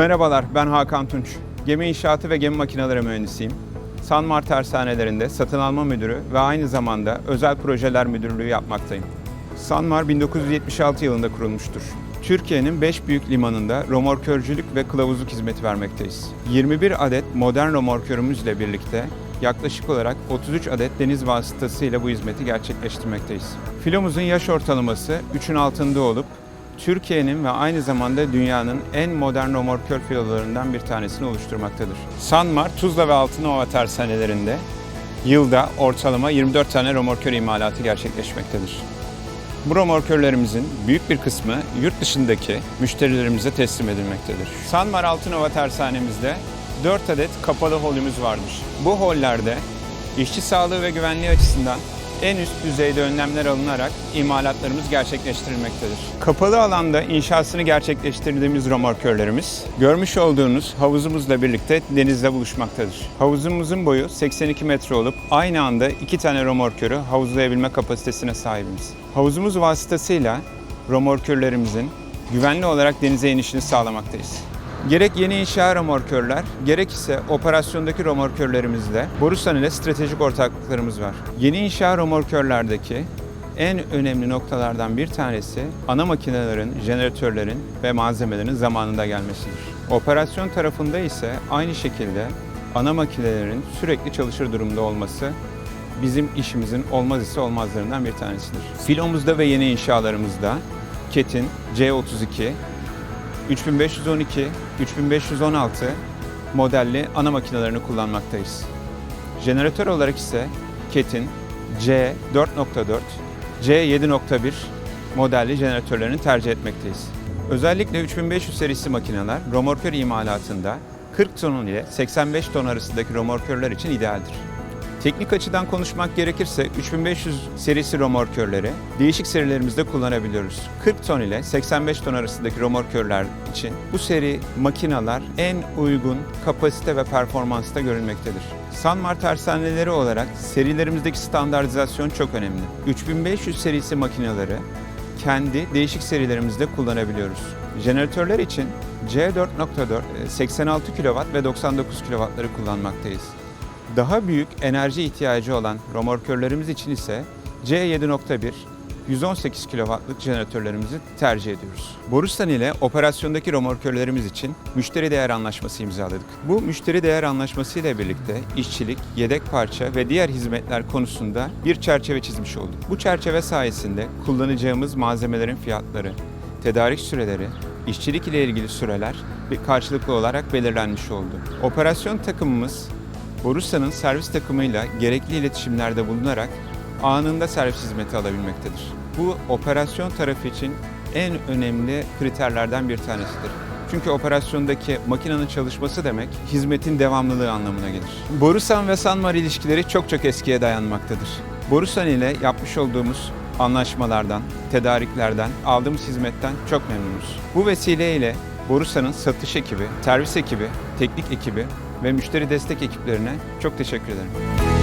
Merhabalar, ben Hakan Tunç. Gemi inşaatı ve gemi makineleri mühendisiyim. Sanmar Tersanelerinde satın alma müdürü ve aynı zamanda özel projeler müdürlüğü yapmaktayım. Sanmar 1976 yılında kurulmuştur. Türkiye'nin 5 büyük limanında romorkörcülük ve kılavuzluk hizmeti vermekteyiz. 21 adet modern romorkörümüzle birlikte yaklaşık olarak 33 adet deniz vasıtasıyla bu hizmeti gerçekleştirmekteyiz. Filomuzun yaş ortalaması 3'ün altında olup Türkiye'nin ve aynı zamanda dünyanın en modern romorkör filolarından bir tanesini oluşturmaktadır. Sanmar, Tuzla ve Altınova tersanelerinde yılda ortalama 24 tane romorkör imalatı gerçekleşmektedir. Bu romorkörlerimizin büyük bir kısmı yurt dışındaki müşterilerimize teslim edilmektedir. Sanmar Altınova tersanemizde 4 adet kapalı holümüz vardır. Bu hollerde işçi sağlığı ve güvenliği açısından en üst düzeyde önlemler alınarak imalatlarımız gerçekleştirilmektedir. Kapalı alanda inşasını gerçekleştirdiğimiz romorkörlerimiz görmüş olduğunuz havuzumuzla birlikte denizde buluşmaktadır. Havuzumuzun boyu 82 metre olup aynı anda iki tane romorkörü havuzlayabilme kapasitesine sahibiz. Havuzumuz vasıtasıyla romorkörlerimizin güvenli olarak denize inişini sağlamaktayız. Gerek yeni inşa romorkörler, gerek ise operasyondaki romorkörlerimizle Borusan ile stratejik ortaklıklarımız var. Yeni inşa romorkörlerdeki en önemli noktalardan bir tanesi ana makinelerin, jeneratörlerin ve malzemelerin zamanında gelmesidir. Operasyon tarafında ise aynı şekilde ana makinelerin sürekli çalışır durumda olması bizim işimizin olmaz ise olmazlarından bir tanesidir. Filomuzda ve yeni inşalarımızda Ket'in C32, 3512, 3516 modelli ana makinelerini kullanmaktayız. Jeneratör olarak ise Ket'in C4.4, C7.1 modelli jeneratörlerini tercih etmekteyiz. Özellikle 3500 serisi makineler romorkör imalatında 40 ton ile 85 ton arasındaki romorkörler için idealdir. Teknik açıdan konuşmak gerekirse 3500 serisi romorkörleri değişik serilerimizde kullanabiliyoruz. 40 ton ile 85 ton arasındaki romorkörler için bu seri makineler en uygun kapasite ve performansta görülmektedir. Sanmar tersaneleri olarak serilerimizdeki standartizasyon çok önemli. 3500 serisi makineleri kendi değişik serilerimizde kullanabiliyoruz. Jeneratörler için C4.4 86 kW ve 99 kW'ları kullanmaktayız. Daha büyük enerji ihtiyacı olan romorkörlerimiz için ise C7.1 118 kW'lık jeneratörlerimizi tercih ediyoruz. Borusan ile operasyondaki romorkörlerimiz için müşteri değer anlaşması imzaladık. Bu müşteri değer anlaşması ile birlikte işçilik, yedek parça ve diğer hizmetler konusunda bir çerçeve çizmiş olduk. Bu çerçeve sayesinde kullanacağımız malzemelerin fiyatları, tedarik süreleri, işçilik ile ilgili süreler bir karşılıklı olarak belirlenmiş oldu. Operasyon takımımız Borusan'ın servis takımıyla gerekli iletişimlerde bulunarak anında servis hizmeti alabilmektedir. Bu operasyon tarafı için en önemli kriterlerden bir tanesidir. Çünkü operasyondaki makinenin çalışması demek hizmetin devamlılığı anlamına gelir. Borusan ve Sanmar ilişkileri çok çok eskiye dayanmaktadır. Borusan ile yapmış olduğumuz anlaşmalardan, tedariklerden, aldığımız hizmetten çok memnunuz. Bu vesileyle Borusan'ın satış ekibi, servis ekibi, teknik ekibi ve müşteri destek ekiplerine çok teşekkür ederim.